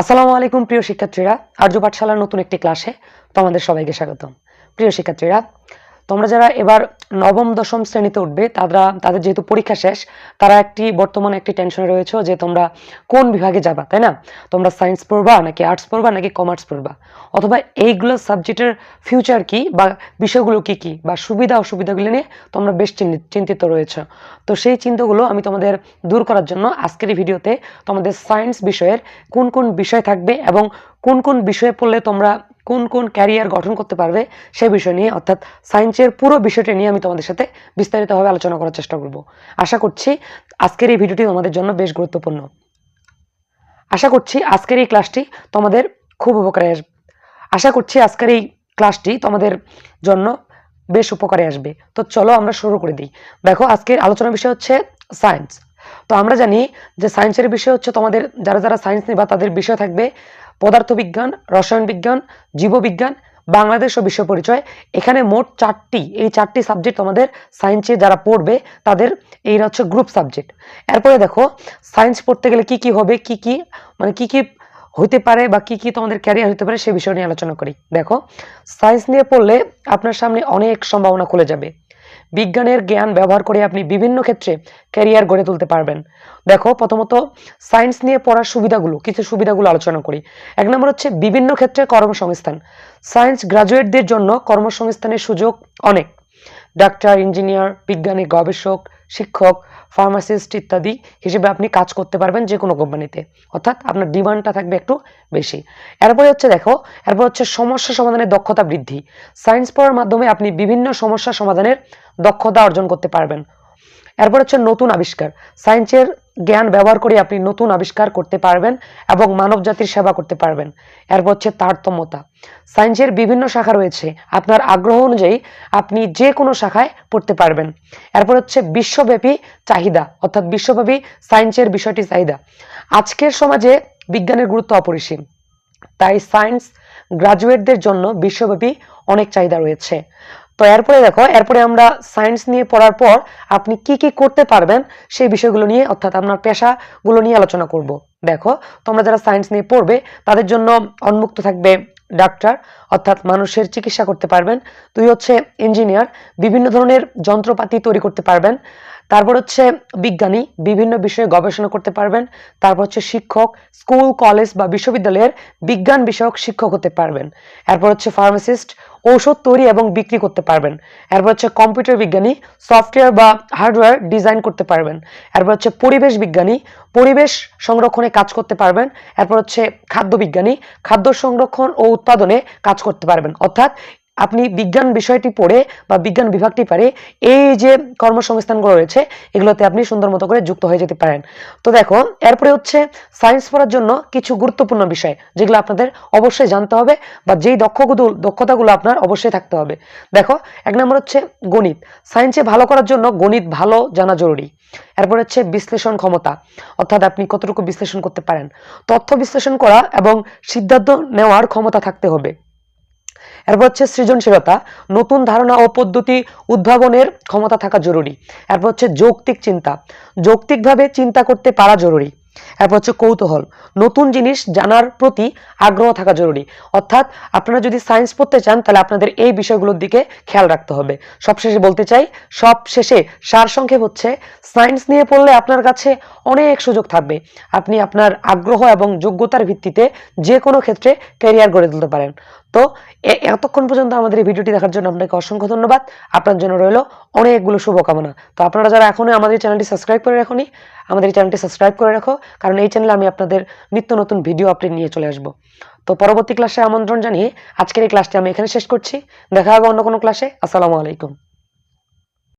আসসালামু আলাইকুম প্রিয় শিক্ষার্থীরা। আর্য পাঠশালার নতুন একটি ক্লাসে তোমাদের সবাইকে স্বাগতম। প্রিয় শিক্ষার্থীরা তোমরা যারা এবার নবম, দশম শ্রেণীতে উঠবে, তারা, তাদের যেহেতু পরীক্ষা শেষ, তারা একটি, বর্তমানে একটি টেনশনে রয়েছে যে তোমরা কোন বিভাগে যাবা, তাই না? তোমরা সায়েন্স পড়বা নাকি আর্টস পড়বা নাকি কমার্স পড়বা? অথবা এইগুলো সাবজেক্টের ফিউচার কি বা বিষয়গুলো কি কি বা সুবিধা, অসুবিধাগুলি নিয়ে তোমরা বেশ চিন্তি- চিন্তিত রয়েছে। তো সেই চিন্তাগুলো আমি তোমাদের দূর করার জন্য আজকের ভিডিওতে তোমাদের সায়েন্স বিষয়ের কোন কোন বিষয় থাকবে এবং কোন কোন বিষয়ে পড়লে তোমরা কোন কোন ক্যারিয়ার গঠন করতে পারবে সেই বিষয় নিয়ে, অর্থাৎ সায়েন্সের পুরো বিষয়টি নিয়ে আমি তোমাদের সাথে বিস্তারিতভাবে আলোচনা করার চেষ্টা করব। আশা করছি আজকের এই ভিডিওটি তোমাদের জন্য বেশ গুরুত্বপূর্ণ। আশা করছি আজকের এই ক্লাসটি তোমাদের খুব উপকারে আসবে আশা করছি আজকের এই ক্লাসটি তোমাদের জন্য বেশ উপকারে আসবে। তো চলো আমরা শুরু করে দিই। দেখো, আজকের আলোচনার বিষয় হচ্ছে সায়েন্স তো আমরা জানি যে সায়েন্সের বিষয় হচ্ছে তোমাদের, যারা যারা সায়েন্স নিবা তাদের বিষয় থাকবে পদার্থবিজ্ঞান রসায়ন বিজ্ঞান জীববিজ্ঞান, বাংলাদেশ ও বিশ্ব পরিচয়। এখানে মোট চারটি, এই চারটি সাবজেক্ট তোমাদের সায়েন্সে যারা পড়বে, তাদের এইটা হচ্ছে গ্রুপ সাবজেক্ট এরপরে দেখো সায়েন্স পড়তে গেলে কি কি হবে, কি কি মানে কি কি হইতে পারে বা কি কি তোমাদের ক্যারিয়ার হতে পারে সে বিষয় নিয়ে আলোচনা করি। দেখো সায়েন্স নিয়ে পড়লে আপনার সামনে অনেক সম্ভাবনা খুলে যাবে। বিজ্ঞানের জ্ঞান ব্যবহার করে আপনি বিভিন্ন ক্ষেত্রে ক্যারিয়ার গড়ে তুলতে পারবেন। দেখো, প্রথমত সায়েন্স নিয়ে পড়ার সুবিধাগুলো, কিছু সুবিধাগুলো আলোচনা করি। এক নম্বর হচ্ছে বিভিন্ন ক্ষেত্রে কর্মসংস্থান। সায়েন্স গ্রাজুয়েটদের জন্য কর্মসংস্থানের সুযোগ অনেক। ডাক্তার, ইঞ্জিনিয়ার, বিজ্ঞানী, গবেষক, শিক্ষক, ফার্মাসিস্ট ইত্যাদি হিসেবে আপনি কাজ করতে পারবেন যে কোনো কোম্পানিতে। অর্থাৎ আপনার ডিমান্ডটা থাকবে একটু বেশি। এরপরে হচ্ছে দেখো, এরপর হচ্ছে সমস্যা সমাধানের দক্ষতা বৃদ্ধি। সায়েন্স পড়ার মাধ্যমে আপনি বিভিন্ন সমস্যা সমাধানের দক্ষতা অর্জন করতে পারবেন। এরপর হচ্ছে নতুন আবিষ্কার। সায়েন্সের জ্ঞান ব্যবহার করে আপনি নতুন আবিষ্কার করতে পারবেন এবং মানব জাতির সেবা করতে পারবেন। এরপর হচ্ছে তারতম্যতা। সায়েন্সের বিভিন্ন শাখা রয়েছে। আপনার আগ্রহ অনুযায়ী আপনি যে কোনো শাখায় পড়তে পারবেন। এরপর হচ্ছে বিশ্বব্যাপী চাহিদা, অর্থাৎ বিশ্বব্যাপী সায়েন্সের বিষয়টি চাহিদা। আজকের সমাজে বিজ্ঞানের গুরুত্ব অপরিসীম। তাই সায়েন্স গ্রাজুয়েটদের জন্য বিশ্বব্যাপী অনেক চাহিদা রয়েছে। তো এরপরে দেখো, এরপরে আমরা সায়েন্স নিয়ে পড়ার পর আপনি কি কি করতে পারবেন সেই বিষয়গুলো নিয়ে, অর্থাৎ আপনার পেশাগুলো নিয়ে আলোচনা করব। দেখো, তোমরা যারা সায়েন্স নিয়ে পড়বে, তাদের জন্য উন্মুক্ত থাকবে ডাক্তার অর্থাৎ মানুষের চিকিৎসা করতে পারবেন। তুই হচ্ছে ইঞ্জিনিয়ার বিভিন্ন ধরনের যন্ত্রপাতি তৈরি করতে পারবেন। তারপর হচ্ছে বিজ্ঞানী, বিভিন্ন বিষয়ে গবেষণা করতে পারবেন। তারপর হচ্ছে শিক্ষক, স্কুল, কলেজ বা বিশ্ববিদ্যালয়ের বিজ্ঞান বিষয়ক শিক্ষক হতে পারবেন। এরপর হচ্ছে ফার্মাসিস্ট, ঔষধ তৈরি এবং বিক্রি করতে পারবেন। এরপর হচ্ছে কম্পিউটার বিজ্ঞানী, সফটওয়্যার বা হার্ডওয়্যার ডিজাইন করতে পারবেন। এরপর হচ্ছে পরিবেশ বিজ্ঞানী, পরিবেশ সংরক্ষণে কাজ করতে পারবেন। এরপর হচ্ছে খাদ্য বিজ্ঞানী, খাদ্য সংরক্ষণ ও উৎপাদনে কাজ করতে পারবেন। অর্থাৎ আপনি বিজ্ঞান বিষয়টি পড়ে বা বিজ্ঞান বিভাগটি পারে, এই যে কর্মসংস্থানগুলো রয়েছে, এগুলোতে আপনি সুন্দর মতো করে যুক্ত হয়ে যেতে পারেন। তো দেখো, এরপরে হচ্ছে সায়েন্স পড়ার জন্য কিছু গুরুত্বপূর্ণ বিষয়, যেগুলো আপনাদের অবশ্যই জানতে হবে বা যেই দক্ষগুলো দক্ষতাগুলো আপনার অবশ্যই থাকতে হবে। দেখো, এক নম্বর হচ্ছে গণিত। সায়েন্সে ভালো করার জন্য গণিত ভালো জানা জরুরি। এরপর হচ্ছে বিশ্লেষণ ক্ষমতা, অর্থাৎ আপনি কতটুকু বিশ্লেষণ করতে পারেন। তথ্য বিশ্লেষণ করা এবং সিদ্ধান্ত নেওয়ার ক্ষমতা থাকতে হবে। এরপর হচ্ছে সৃজনশীলতা, নতুন ধারণা ও পদ্ধতি উদ্ভাবনের ক্ষমতা থাকা জরুরি। এরপর হচ্ছে যৌক্তিক চিন্তা, যৌক্তিকভাবে চিন্তা করতে পারা জরুরি। এরপর হচ্ছে কৌতূহল, নতুন জিনিস জানার প্রতি আগ্রহ থাকা জরুরি। অর্থাৎ আপনারা যদি সায়েন্স পড়তে চান, তাহলে আপনাদের এই বিষয়গুলোর দিকে খেয়াল রাখতে হবে। সবশেষে বলতে চাই সব শেষে সার সংক্ষেপ হচ্ছে সায়েন্স নিয়ে পড়লে আপনার কাছে অনেক সুযোগ থাকবে। আপনি আপনার আগ্রহ এবং যোগ্যতার ভিত্তিতে যে কোনো ক্ষেত্রে ক্যারিয়ার গড়ে তুলতে পারেন। তো এতক্ষণ পর্যন্ত আমাদের এই ভিডিওটি দেখার জন্য আপনাকে অসংখ্য ধন্যবাদ। আপনার জন্য রইল অনেকগুলো শুভকামনা। তো আপনারা যারা এখনও আমাদের চ্যানেলটি সাবস্ক্রাইব করে রাখুনি, আমাদের এই চ্যানেলটি সাবস্ক্রাইব করে রাখো, কারণ এই চ্যানেলে আমি আপনাদের নিত্য নতুন ভিডিও আপডেট নিয়ে চলে আসব। তো পরবর্তী ক্লাসে আমন্ত্রণ জানিয়ে আজকের এই ক্লাসটি আমি এখানে শেষ করছি। দেখা হবে অন্য কোনো ক্লাসে। আসসালামু আলাইকুম।